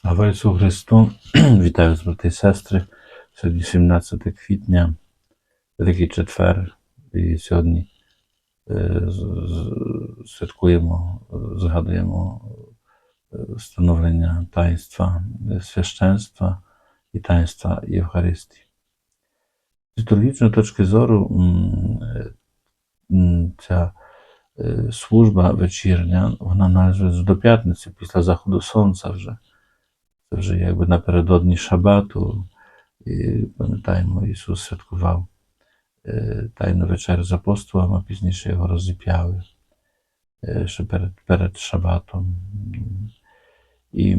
Слава Ісусу Христу! Вітаю вас, брати і сестри. Сьогодні 17 квітня, Великий Четвер, і сьогодні е, святкуємо, згадуємо е, встановлення таїнства е, священства і таїнства Євхаристії. З літургічної точки зору ця служба вечірня, вона належить до п'ятниці після заходу сонця вже. Це вже якби напередодні Шабату. І пам'ятаємо, Ісус святкував е, тайну вечерю з апостолами, а пізніше його розіп'яли е, ще перед, перед Шабатом. І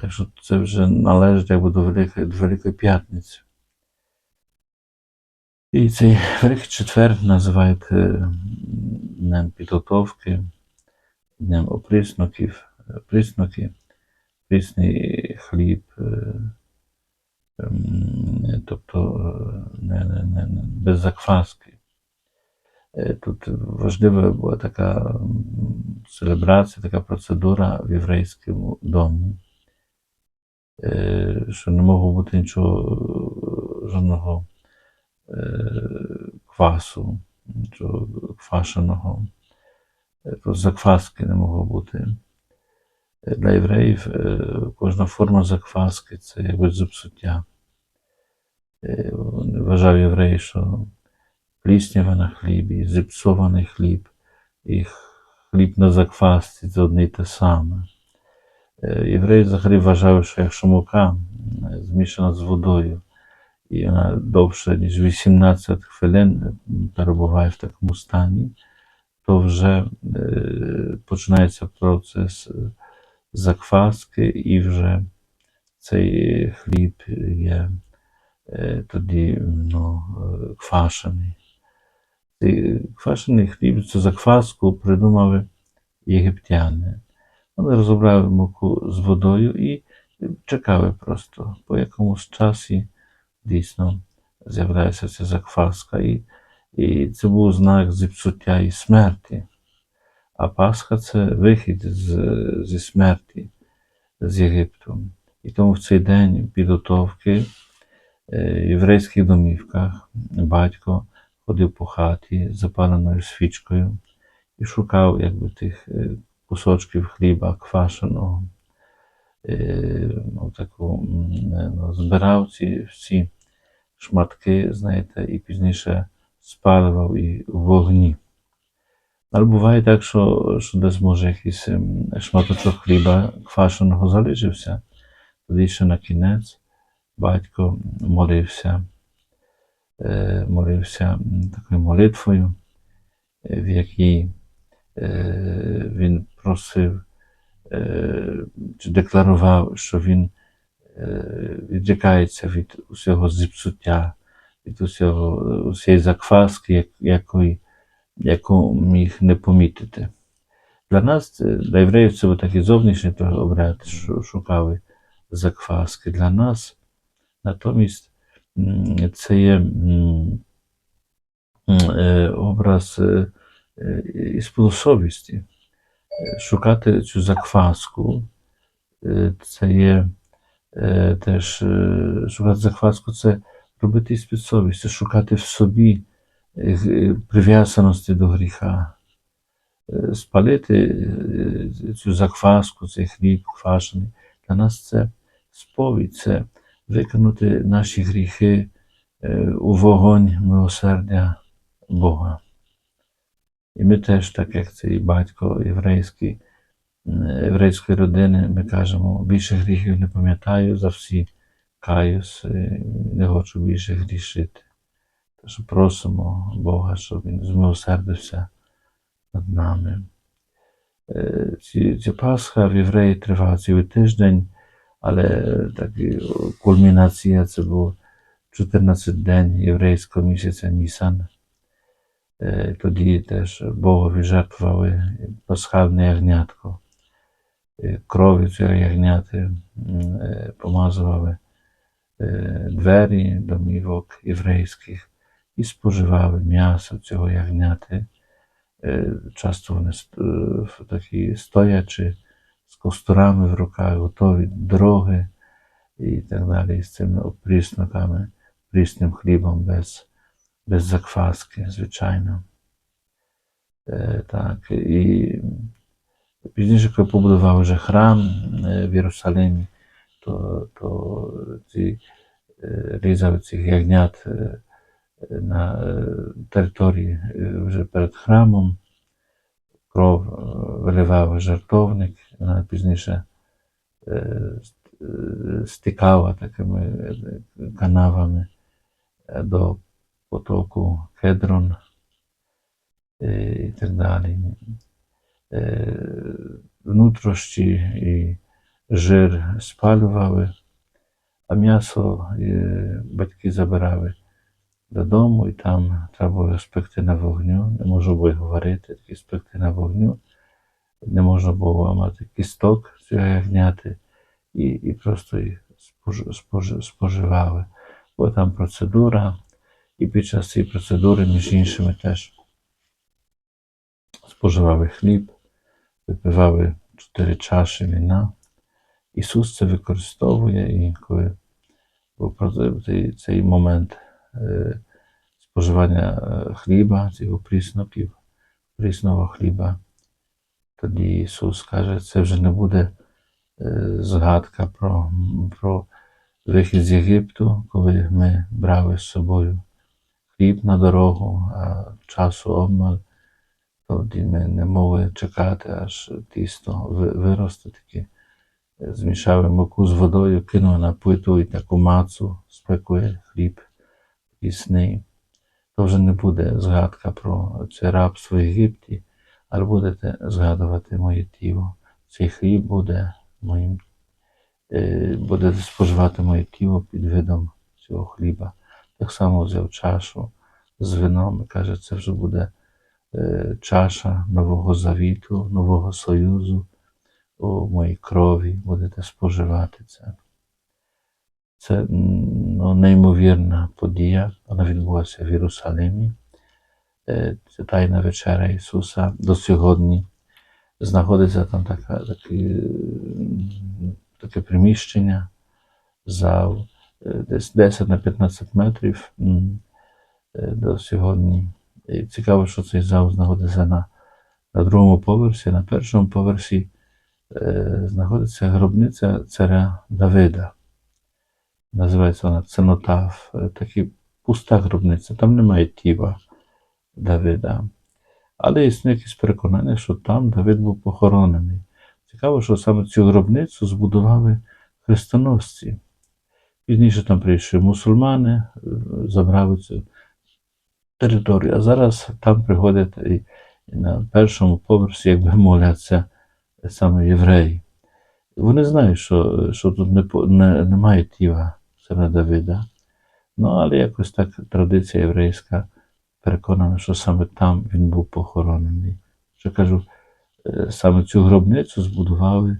так що це вже належить якби до Великої, до Великої П'ятниці. І цей Великий Четвер називають е, днем підготовки, днем оприсноків, е, прісний хліб, е, ем, тобто е, не, не, не, без закваски. Е, Тут важлива була така м, целебрація, така процедура в єврейському домі, що не могло бути нічого, жодного квасу, нічого квашеного, закваски не могло бути. Для євреїв е, кожна форма закваски це якби зіпсуття. Е, вважав євреї, що пліснява на хлібі, зіпсований хліб, і хліб на заквасці це одне й те саме. Е, Євреї взагалі вважали, що якщо мука змішана з водою, і вона довше, ніж 18 хвилин перебуває в такому стані, то вже починається процес закваски, і вже цей хліб є е, тоді ну, е, квашений. Цей квашений хліб, цю закваску придумали єгиптяни. Вони розробляли муку з водою і чекали просто, по якомусь часі дійсно з'являється ця закваска. І, і це був знак зіпсуття і смерті. А Пасха це вихід з, зі смерті з Єгипту. І тому в цей день підготовки е, в єврейських домівках батько ходив по хаті з запаленою свічкою і шукав якби, тих е, кусочків хліба квашеного. Е, ну, таку, е, ну, збирав ці всі шматки, знаєте, і пізніше спалював і в вогні. Але буває так, що, що десь може якийсь ем, шматочок хліба квашеного залишився. Тоді ще на кінець батько молився, е, молився такою молитвою, е, в якій е, він просив чи декларував, що він відрікається від усього зіпсуття, від усього, усієї закваски, як- якої, яку міг не помітити. Для нас, для євреїв, це був такий зовнішній обряд, шукали закваски. Для нас натомість це є е, образ е, е, совісті. Е, Шукати цю закваску, е, це є е, теж е, шукати закваску, це робити із совістю, шукати в собі е, прив'язаності до гріха. Е, Спалити е, цю закваску, цей хліб квашений. Для нас це сповідь, це виконати наші гріхи е, у вогонь милосердя Бога. І ми теж, так як цей батько єврейський, єврейської родини, ми кажемо, більше гріхів не пам'ятаю, за всі каюсь, е, не хочу більше грішити. Тож просимо Бога, щоб Він змилосердився над нами. Е, ця Пасха в євреї тривала цілий тиждень, але так, кульмінація це був 14 день єврейського місяця Нісан. Е, Тоді теж Богові жертвували пасхальне ягнятко. Е, Кров'ю цього ягняти помазували двері домівок єврейських і споживали м'ясо цього ягняти. Е, Часто вони е, такі стоячи з костурами в руках, готові дороги і так далі, з цими опрісноками, прісним хлібом без, без закваски, звичайно. Е, так, і пізніше, коли побудував вже храм в Єрусалимі, то, то ці різав цих ягнят на е, території е, вже перед храмом, кров е, виливав в жертовник, вона пізніше е, ст- е, стікала такими е, канавами е, до потоку Кедрон е, і так далі. Е, Внутрішні і жир спалювали, а м'ясо е, батьки забирали додому, і там треба спекти на вогню, не його варити, тільки спекти на вогню, не можна було мати кісток цього ягняти, і, і просто їх спож, спож, споживали. Бо там процедура, і під час цієї процедури, між іншими, теж споживали хліб, випивали чотири чаші вина. Ісус це використовує, і коли був цей, момент споживання е, хліба, цього прісноків, прісного хліба, тоді Ісус каже, це вже не буде е, згадка про, про вихід з Єгипту, коли ми брали з собою хліб на дорогу, а часу обмаль, тоді ми не могли чекати, аж тісто виросте таки. Змішали муку з водою, кинули на плиту і таку мацу, спекли хліб пісний. То вже не буде згадка про це рабство в Єгипті, але будете згадувати моє тіло. Цей хліб буде моїм, е, будете споживати моє тіло під видом цього хліба. Так само взяв чашу з вином і каже, це вже буде е, чаша нового завіту, нового союзу у моїй крові, будете споживати це. Це ну, неймовірна подія, вона відбулася в Єрусалимі. Е, Це Тайна вечеря Ісуса до сьогодні. Знаходиться там така, такі, таке приміщення, зал, е, десь 10 на 15 метрів е, до сьогодні. І цікаво, що цей зал знаходиться на, на другому поверсі, на першому поверсі е, знаходиться гробниця царя Давида. Називається вона Ценотаф. Е, Такі пуста гробниця. Там немає тіла Давида. Але існує якесь переконання, що там Давид був похоронений. Цікаво, що саме цю гробницю збудували хрестоносці. Пізніше там прийшли мусульмани, е, забрали цю територію. А зараз там приходять і, на першому поверсі, якби моляться саме євреї. Вони знають, що, що тут не, не, немає тіла сина Давида. Ну, але якось так традиція єврейська переконана, що саме там він був похоронений. Що кажу, е, саме цю гробницю збудували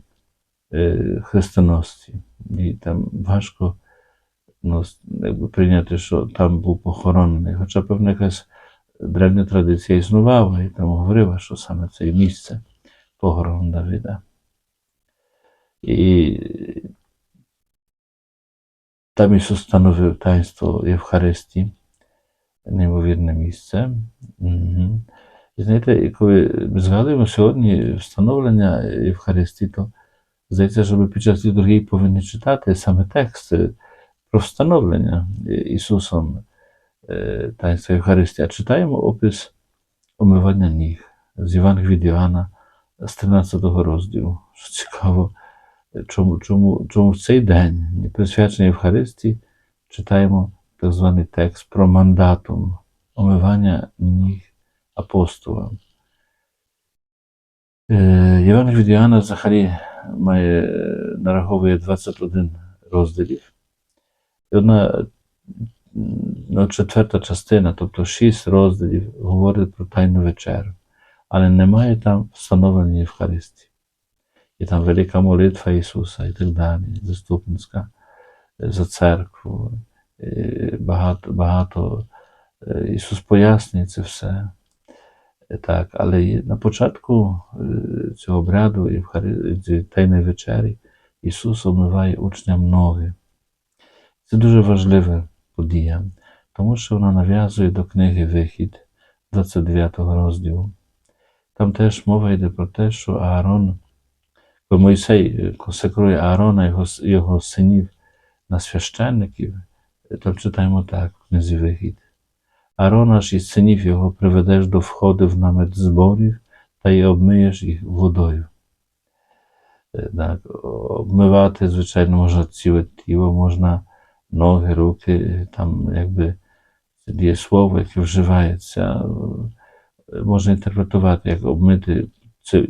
е, хрестоносці. І там важко ну, прийняти, що там був похоронений. Хоча певна якась древня традиція існувала, і там говорила, що саме це місце похорон Давида. І там Ісус встановив таїнство Євхаристії, неймовірне місце. Мгм. І знаєте, коли ми згадуємо сьогодні встановлення Євхаристії, то здається, що під час літургії повинні читати саме текст про встановлення Ісусом таїнства Євхаристії, а читаємо опис омивання ніг з Євангелія від Іоанна з 13 розділу. Що цікаво, чому, чому, чому в цей день, присвячений Євхаристії, читаємо так званий текст про мандатум омивання ніг апостола. Е, Євангелія від Іоанна взагалі має, е, нараховує 21 розділів. І одна ну, четверта частина, тобто 6 розділів, говорить про Тайну вечерю, але немає там встановлення Євхаристії. І там велика молитва Ісуса і так далі, заступницька е, за церкву. Е, Багато, багато е, Ісус пояснює це все. Так, але на початку цього обряду Євхари... ці- Тайної вечері Ісус омиває учням ноги. Це дуже важлива подія, тому що вона нав'язує до книги Вихід 29 розділу. Там теж мова йде про те, що Аарон, бо Мойсей е, консекрує Аарона його, його синів на священників, е, там читаємо так в книзі Вихід. Аарона ж і синів його приведеш до входу в намет зборів та й обмиєш їх водою. Е, Так, обмивати, звичайно, можна ціле тіло, можна ноги, руки, там якби дієслово, яке вживається, можна інтерпретувати як обмити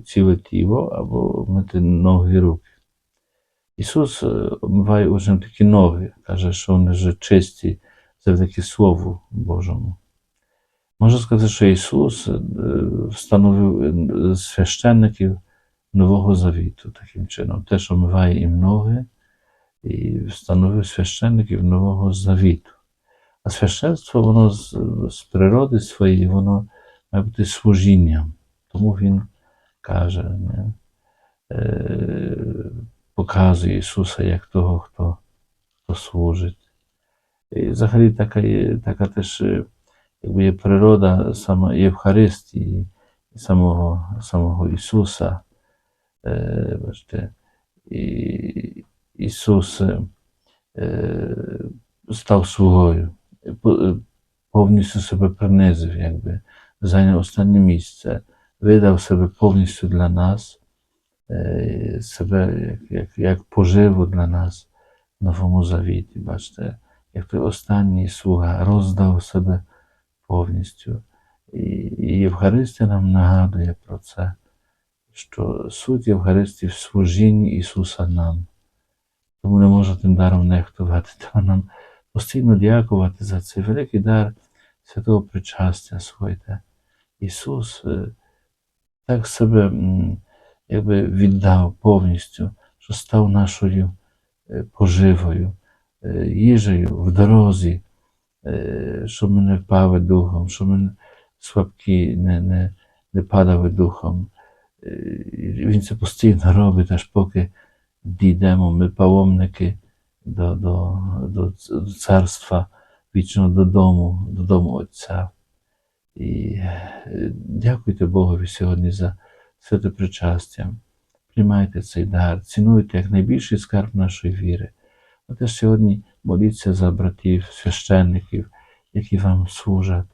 ціле тіло або обмити ноги і руки. Ісус е, обмиває учням такі ноги, каже, що вони вже чисті завдяки Слову Божому. Можна сказати, що Ісус е, встановив е, священників Нового Завіту таким чином, теж омиває їм ноги і встановив священників Нового Завіту. А священство, воно з, з природи своєї, воно має бути служінням. Тому Він каже, не, е, показує Ісуса як того, хто, хто служить. І взагалі така, така теж е, якби є природа саме Євхаристії, самого, самого Ісуса. Е, бачите, Ісус став слугою, повністю себе принизив, якби, зайняв останнє місце, видав себе повністю для нас, е, себе як, як, як поживу для нас в Новому Завіті. Бачите, як той останній слуга роздав себе повністю. І, і Євхаристія нам нагадує про це, що суть Євхаристії в служінні Ісуса нам. Тому не можна тим даром нехтувати. Треба нам постійно дякувати за цей великий дар святого причастя. Слухайте. Ісус е, так себе якби віддав повністю, що став нашою е, поживою, е, їжею в дорозі, е, щоб ми не впали духом, щоб ми слабкі не, не, не падали духом. Він це постійно робить, аж поки дійдемо ми паломники до, до, до, царства вічного додому, додому Отця. І е, дякуйте Богові сьогодні за святе причастя. Приймайте цей дар, цінуйте як найбільший скарб нашої віри. А теж сьогодні моліться за братів, священників, які вам служать,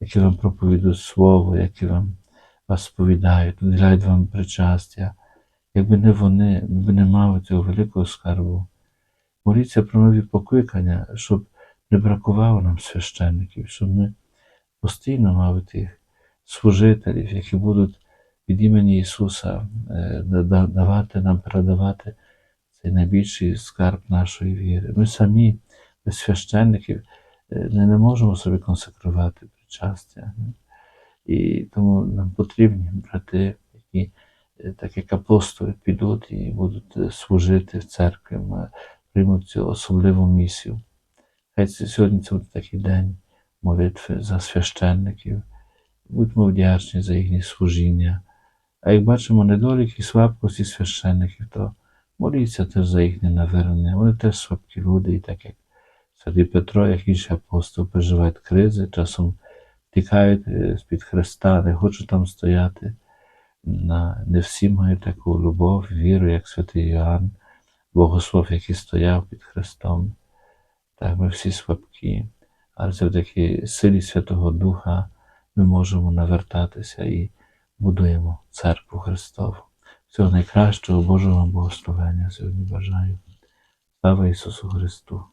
які вам проповідують Слово, які вам вас сповідають, наділяють вам причастя. Якби не вони, б не мали цього великого скарбу. Моліться про нові покликання, щоб не бракувало нам священників, щоб ми постійно мали тих служителів, які будуть від імені Ісуса е, да- да- давати нам, передавати цей найбільший скарб нашої віри. Ми самі без священників е, не, не можемо собі консекрувати причастя. І тому нам потрібні брати, які, е, так як апостоли, підуть і будуть служити в церкві, приймуть цю особливу місію. Хай сьогодні це буде такий день молитви за священників. Будьмо вдячні за їхнє служіння. А як бачимо недоліки і слабкості священників, то моліться теж за їхнє навернення. Вони теж слабкі люди, і так як святий Петро, як інші апостол, переживають кризи, часом тікають з-під Христа, не хочуть там стояти. Не всі мають таку любов, віру, як святий Йоанн, богослов, який стояв під Христом. Так, ми всі слабкі, але завдяки силі Святого Духа ми можемо навертатися і будуємо церкву Христову. Всього найкращого Божого благословення сьогодні бажаю. Слава Ісусу Христу!